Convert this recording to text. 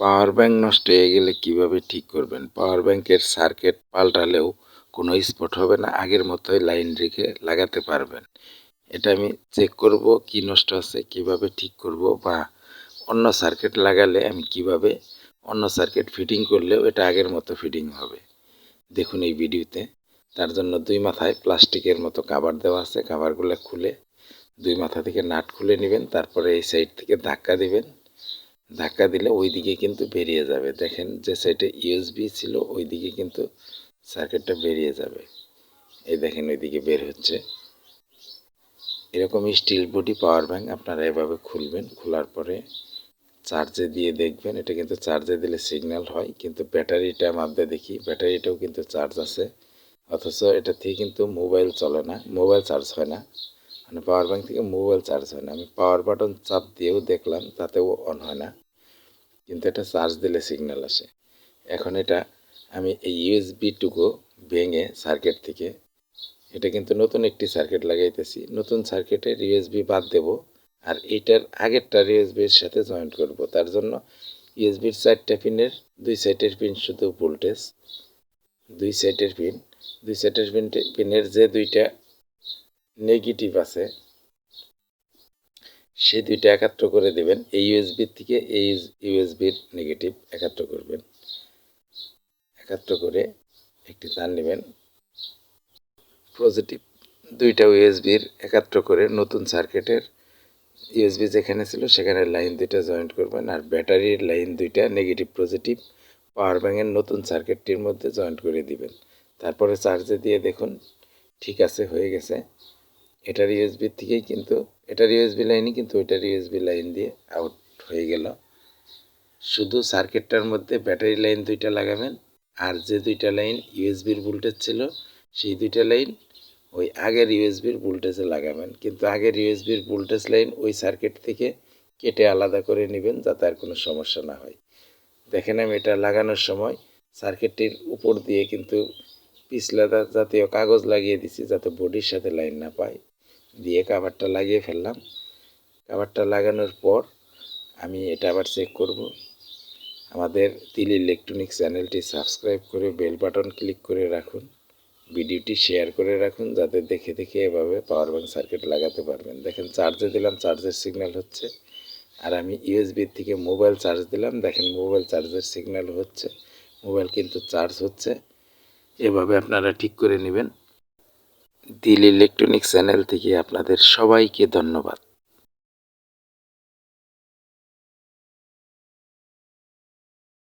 Power bank নষ্ট হয়ে গেলে কীভাবে ঠিক করবেন? পাওয়ার ব্যাংকের সার্কিট পাল্টালেও কোনো স্পট হবে না, আগের মতোই লাইন রেখে লাগাতে পারবেন। এটা আমি চেক করব কি নষ্ট আছে, কীভাবে ঠিক করব বা অন্য সার্কিট লাগালে আমি কীভাবে অন্য সার্কিট ফিটিং করলেও এটা আগের মতো ফিটিং হবে। দেখুন এই ভিডিওতে, তার জন্য দুই মাথায় প্লাস্টিকের মতো কাভার দেওয়া আছে। কাভারগুলো খুলে দুই মাথা থেকে নাট খুলে নেবেন, তারপরে এই সাইড থেকে ধাক্কা দিবেন। ধাক্কা দিলে ওই দিকে কিন্তু বেরিয়ে যাবে। দেখেন যে সাইডে ইউএসবি ছিল ওই দিকে কিন্তু সার্কিটটা বেরিয়ে যাবে। এই দেখেন ওই দিকে বের হচ্ছে। এরকম স্টিল বডি পাওয়ার ব্যাঙ্ক আপনারা এভাবে খুলবেন, খোলার পরে চার্জে দিয়ে দেখবেন। এটা কিন্তু চার্জে দিলে সিগন্যাল হয়, কিন্তু ব্যাটারিটা মাপতে দেখি, ব্যাটারিটাও কিন্তু চার্জ আছে। অথচ এটা থেকে কিন্তু মোবাইল চলে না মোবাইল চার্জ হয় না। মানে পাওয়ার ব্যাঙ্ক থেকে মোবাইল চার্জ হয় না। আমি পাওয়ার বাটন চাপ দিয়েও দেখলাম, তাতেও অন হয় না। কিন্তু এটা চার্জ দিলে সিগন্যাল আসে। এখন এটা আমি এই ইউএসবিটুকু ভেঙে সার্কিট থেকে, এটা কিন্তু নতুন একটি সার্কিট লাগাইতেছি। নতুন সার্কিটের ইউএসবি বাদ দেব আর এইটার আগেরটার ইউএসবির সাথে জয়েন্ট করব। তার জন্য ইউএসবির চারটা পিনের দুই সাইডের পিন শুধু ভোল্টেজ দুই সাইডের পিন দুই সাইডের পিন পিনের যে দুইটা নেগেটিভ আছে সেই দুইটা একাত্র করে দেবেন, এই ইউএসবির থেকে এই ইউএসবির নেগেটিভ একাত্র করবেন। একাত্র করে একটি তার নেবেন। পজিটিভ দুইটা ইউএসবির একাত্র করে নতুন সার্কিটের ইউএসবি যেখানে ছিল, সেখানে লাইন দুইটা জয়েন্ট করবেন আর ব্যাটারির লাইন দুইটা নেগেটিভ পজিটিভ পাওয়ার ব্যাঙ্কের নতুন সার্কিটটির মধ্যে জয়েন্ট করে দিবেন। তারপরে চার্জে দিয়ে দেখুন, ঠিক আছে, হয়ে গেছে। এটার ইউএসবির থেকেই কিন্তু, এটার ইউএসবি লাইনই কিন্তু ওইটার ইউএসবি লাইন দিয়ে আউট হয়ে গেল। শুধু সার্কিটটার মধ্যে ব্যাটারি লাইন দুইটা লাগাবেন, আর যে দুইটা লাইন ইউএসবির ভোল্টেজ ছিল, সেই দুইটা লাইন ওই আগের ইউএসবির ভোল্টেজে লাগাবেন। কিন্তু আগের ইউএসবির ভোল্টেজ লাইন ওই সার্কিট থেকে কেটে আলাদা করে নেবেন যাতে আর কোনো সমস্যা না হয়। দেখেন আমি এটা লাগানোর সময় সার্কিটটির উপর দিয়ে কিন্তু পিছলাদা জাতীয় কাগজ লাগিয়ে দিছি যাতে বডির সাথে লাইন না পায়। দিয়ে কাভারটা লাগিয়ে ফেললাম। কাভারটা লাগানোর পর আমি এটা আবার চেক করব। আমাদের তিল ইলেকট্রনিক চ্যানেলটি সাবস্ক্রাইব করে বেল বাটন ক্লিক করে রাখুন। ভিডিওটি শেয়ার করে রাখুন যাতে দেখে দেখে এভাবে পাওয়ার ব্যাঙ্ক সার্কিট লাগাতে পারবেন। দেখেন চার্জে দিলাম চার্জের সিগন্যাল হচ্ছে। আর আমি ইউএসবির থেকে মোবাইল চার্জ দিলাম। দেখেন মোবাইল চার্জের সিগন্যাল হচ্ছে। মোবাইল কিন্তু চার্জ হচ্ছে। এভাবে আপনারা ঠিক করে নেবেন। দিল ইলেকট্রনিক চ্যানেল থেকে আপনাদের সবাইকে ধন্যবাদ।